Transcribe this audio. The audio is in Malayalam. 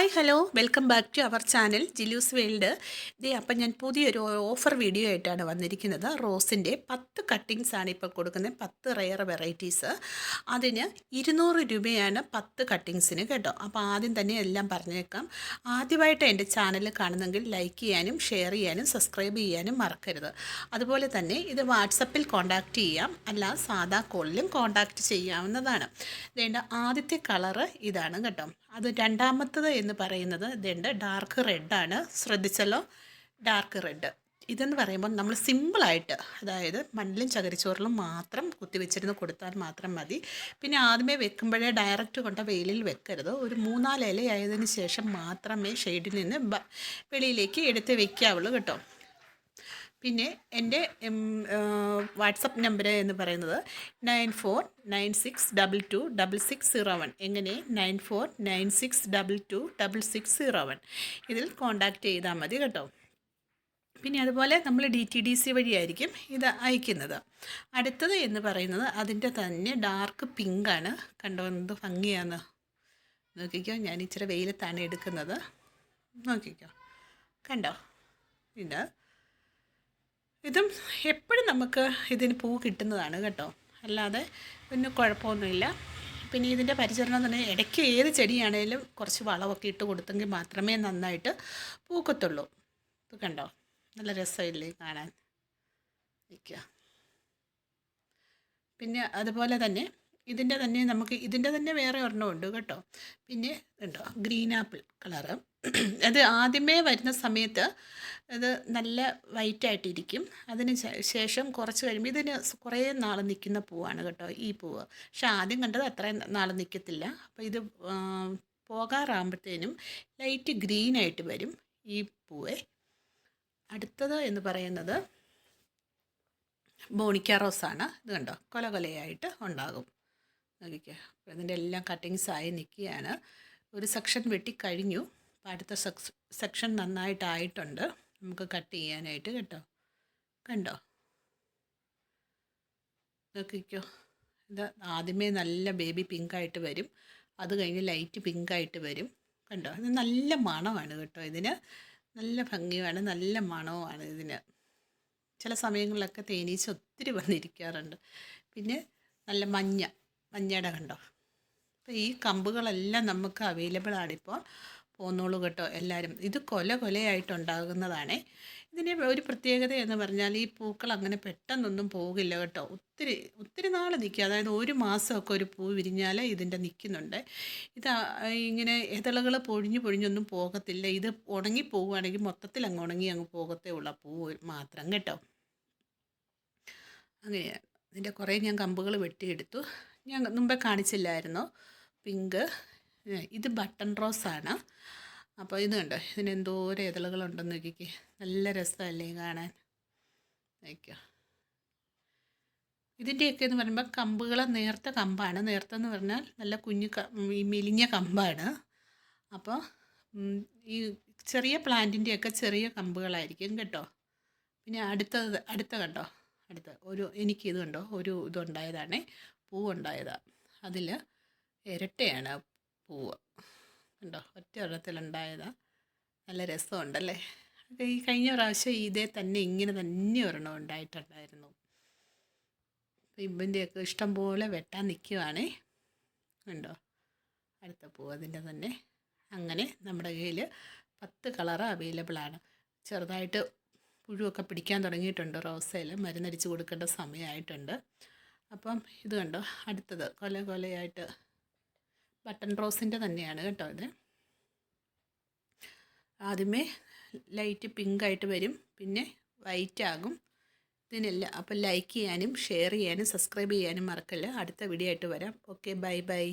Hi hello. Welcome back to our channel ജിലൂസ് world. ഇതേ അപ്പം ഞാൻ പുതിയൊരു ഓഫർ വീഡിയോ ആയിട്ടാണ് വന്നിരിക്കുന്നത്. റോസിന്റെ പത്ത് കട്ടിങ്സ് ആണ് ഇപ്പോൾ കൊടുക്കുന്നത്. പത്ത് റെയർ വെറൈറ്റീസ് അതിന് ഇരുന്നൂറ് രൂപയാണ് പത്ത് കട്ടിങ്സിന് കേട്ടോ. അപ്പോൾ ആദ്യം തന്നെ എല്ലാം പറഞ്ഞേക്കാം. ആദ്യമായിട്ട് എന്റെ ചാനൽ കാണുന്നെങ്കിൽ ലൈക്ക് ചെയ്യാനും ഷെയർ ചെയ്യാനും സബ്സ്ക്രൈബ് ചെയ്യാനും മറക്കരുത്. അതുപോലെ തന്നെ ഇത് വാട്സപ്പിൽ കോൺടാക്റ്റ് ചെയ്യാം. അല്ല സാധാ കോളിലും കോൺടാക്റ്റ് ചെയ്യാവുന്നതാണ്. വേണ്ട ആദ്യത്തെ കളറ് ഇതാണ് കേട്ടോ. അത് രണ്ടാമത്തത് എന്ന് പറയുന്നത് ഇതുണ്ട്. ഡാർക്ക് റെഡാണ് ശ്രദ്ധിച്ചല്ലോ? ഡാർക്ക് റെഡ് ഇതെന്ന് പറയുമ്പോൾ നമ്മൾ സിമ്പിളായിട്ട് അതായത് മണ്ണിലും ചകിരിച്ചോറിലും മാത്രം കുത്തിവെച്ചിരുന്ന് കൊടുത്താൽ മാത്രം മതി. പിന്നെ ആദ്യമേ വെക്കുമ്പോഴേ ഡയറക്റ്റ് കൊണ്ട വെയിലിൽ വെക്കരുത്. ഒരു മൂന്നാൽ ഇലയായതിനു ശേഷം മാത്രമേ ഷെയ്ഡിൽ നിന്ന് വെളിയിലേക്ക് എടുത്ത് വെക്കാവുള്ളൂ കേട്ടോ. പിന്നെ എന്റെ വാട്സപ്പ് നമ്പർ എന്ന് പറയുന്നത് nine four nine six double two double six zero one. എങ്ങനെ? Nine four nine six double two double six zero one. ഇതിൽ കോൺടാക്റ്റ് ചെയ്താൽ മതി കേട്ടോ. പിന്നെ അതുപോലെ നമ്മൾ ഡി ടി ഡി സി വഴിയായിരിക്കും ഇത് അയക്കുന്നത്. അടുത്തത് എന്ന് പറയുന്നത് അതിന്റെ തന്നെ ഡാർക്ക് പിങ്കാണ്. കണ്ടോ എന്ത് ഭംഗിയാണ്? നോക്കിക്കോ ഞാൻ ഇച്ചിരി വെയിലത്താണ് എടുക്കുന്നത്. നോക്കിക്കോ. കണ്ടോ? ഇത് ഇതും എപ്പോഴും നമുക്ക് ഇതിന് പൂ കിട്ടുന്നതാണ് കേട്ടോ. അല്ലാതെ പിന്നെ കുഴപ്പമൊന്നുമില്ല. പിന്നെ ഇതിന്റെ പരിചരണം തന്നെ ഇടയ്ക്ക് ഏത് ചെടിയാണേലും കുറച്ച് വളമൊക്കെ ഇട്ട് കൊടുത്തെങ്കിൽ മാത്രമേ നന്നായിട്ട് പൂക്കത്തുള്ളൂ. ഇത് കണ്ടോ? നല്ല രസമില്ലേ കാണാൻ? നിൽക്കുക പിന്നെ അതുപോലെ തന്നെ ഇതിന്റെ തന്നെ നമുക്ക് ഇതിന്റെ തന്നെ വേറെ ഒരെണ്ണം ഉണ്ട് കേട്ടോ. പിന്നെ ഉണ്ടോ ഗ്രീൻ ആപ്പിൾ കളറ്. അത് ആദ്യമേ വരുന്ന സമയത്ത് ഇത് നല്ല വൈറ്റ് ആയിട്ടിരിക്കും. അതിന് ശേഷം കുറച്ച് കഴിയുമ്പോൾ ഇതിന് കുറേ നാൾ നിൽക്കുന്ന പൂവാണ് കേട്ടോ ഈ പൂവ്. പക്ഷെ ആദ്യം കണ്ടത് അത്രയും നാൾ നിൽക്കത്തില്ല. അപ്പോൾ ഇത് പോകാറാകുമ്പോഴത്തേനും ലൈറ്റ് ഗ്രീൻ ആയിട്ട് വരും ഈ പൂവേ. അടുത്തത് എന്ന് പറയുന്നത് ബോണിക്ക റോസാണ്. ഇത് കണ്ടോ കൊല കൊലയായിട്ട് ഉണ്ടാകും. നോക്കിക്കോ. അപ്പോൾ ഇതിന്റെ എല്ലാം കട്ടിങ്സ് ആയി നിൽക്കുകയാണ്. ഒരു സെക്ഷൻ വെട്ടിക്കഴിഞ്ഞു അപ്പോൾ അടുത്ത സെക്ഷൻ നന്നായിട്ടായിട്ടുണ്ട്. നമുക്ക് കട്ട് ചെയ്യാനായിട്ട് കേട്ടോ. കണ്ടോ? നോക്കിക്കോ. ഇത് ആദ്യമേ നല്ല ബേബി പിങ്കായിട്ട് വരും. അത് കഴിഞ്ഞ് ലൈറ്റ് പിങ്കായിട്ട് വരും. കണ്ടോ? ഇത് നല്ല മണമാണ് കേട്ടോ ഇതിന്. നല്ല ഭംഗിയുമാണ്. നല്ല മണവുമാണ് ഇതിന്. ചില സമയങ്ങളിലൊക്കെ തേനീച്ച ഒത്തിരി വന്നിരിക്കാറുണ്ട്. പിന്നെ നല്ല മഞ്ഞ. മഞ്ഞയുടെ കണ്ടോ? അപ്പോൾ ഈ കമ്പുകളെല്ലാം നമുക്ക് അവൈലബിൾ ആണിപ്പോൾ പോന്നോളൂ കേട്ടോ എല്ലാവരും ഇത് കൊല കൊലയായിട്ടുണ്ടാകുന്നതാണേ. ഇതിന്റെ ഒരു പ്രത്യേകത എന്ന് പറഞ്ഞാൽ ഈ പൂക്കൾ അങ്ങനെ പെട്ടെന്നൊന്നും പോകില്ല കേട്ടോ. ഒത്തിരി ഒത്തിരി നാൾ നിൽക്കുക അതായത് ഒരു മാസമൊക്കെ ഒരു പൂ വിരിഞ്ഞാൽ ഇതിന്റെ നിൽക്കുന്നുണ്ട്. ഇത് ഇങ്ങനെ ഇതളുകൾ പൊഴിഞ്ഞു പൊഴിഞ്ഞൊന്നും പോകത്തില്ല. ഇത് ഉണങ്ങി പോവുകയാണെങ്കിൽ മൊത്തത്തിൽ അങ്ങ് ഉണങ്ങി അങ്ങ് പോകത്തേ ഉള്ള പൂ മാത്രം കേട്ടോ. അങ്ങനെയാണ്. ഇതിന്റെ കുറേ ഞാൻ കമ്പുകൾ വെട്ടിയെടുത്തു. ഞാൻ മുമ്പേ കാണിച്ചില്ലായിരുന്നു. പിങ്ക്. ഇത് ബട്ടൺ റോസാണ്. അപ്പോൾ ഇത് കണ്ടോ? ഇതിന് എന്തോരം ഇതളുകളുണ്ടെന്ന് നോക്കിക്കേ. നല്ല രസമല്ലേ കാണാൻ. നോക്കിയോ? ഇതിന്റെയൊക്കെ എന്ന് പറയുമ്പോൾ കമ്പുകൾ നേർത്ത കമ്പാണ്. നേർത്ത എന്ന് പറഞ്ഞാൽ നല്ല കുഞ്ഞു ഈ മെലിഞ്ഞ കമ്പാണ്. അപ്പോൾ ഈ ചെറിയ പ്ലാന്റിന്റെയൊക്കെ ചെറിയ കമ്പുകളായിരിക്കും കേട്ടോ. പിന്നെ അടുത്തത് അടുത്ത കണ്ടോ? അടുത്ത ഒരു എനിക്കിത് കണ്ടോ? ഒരു ഇതുണ്ടായതാണേ. പൂവുണ്ടായതാണ് അതിൽ ഇരട്ടയാണ് പൂവ്. കണ്ടോ? ഒറ്റ ഒരെണ്ണത്തിലുണ്ടായതാണ് നല്ല രസമുണ്ടല്ലേ? അത് ഈ കഴിഞ്ഞ പ്രാവശ്യം ഇതേ തന്നെ ഇങ്ങനെ തന്നെ ഒരെണ്ണം ഉണ്ടായിട്ടുണ്ടായിരുന്നു. ഇമ്പന്റെയൊക്കെ ഇഷ്ടം പോലെ വെട്ടാൻ നിൽക്കുവാണേ ഉണ്ടോ അടുത്ത പൂ അതിന്റെ തന്നെ. അങ്ങനെ നമ്മുടെ കയ്യിൽ പത്ത് കളറ് അവൈലബിൾ ആണ്. ചെറുതായിട്ട് പുഴുവൊക്കെ പിടിക്കാൻ തുടങ്ങിയിട്ടുണ്ട് റോസയിൽ മരുന്നടിച്ച് കൊടുക്കേണ്ട സമയമായിട്ടുണ്ട്. അപ്പം ഇത് കണ്ടോ? അടുത്തത് കൊല കൊലയായിട്ട് ബട്ടൺ റോസിന്റെ തന്നെയാണ് കേട്ടോ ഇത്. ആദ്യമേ ലൈറ്റ് പിങ്കായിട്ട് വരും പിന്നെ വൈറ്റ് ആകും ഇതിനെല്ലാം അപ്പം ലൈക്ക് ചെയ്യാനും ഷെയർ ചെയ്യാനും സബ്സ്ക്രൈബ് ചെയ്യാനും മറക്കല്ല. അടുത്ത വീഡിയോ ആയിട്ട് വരാം. Okay bye bye.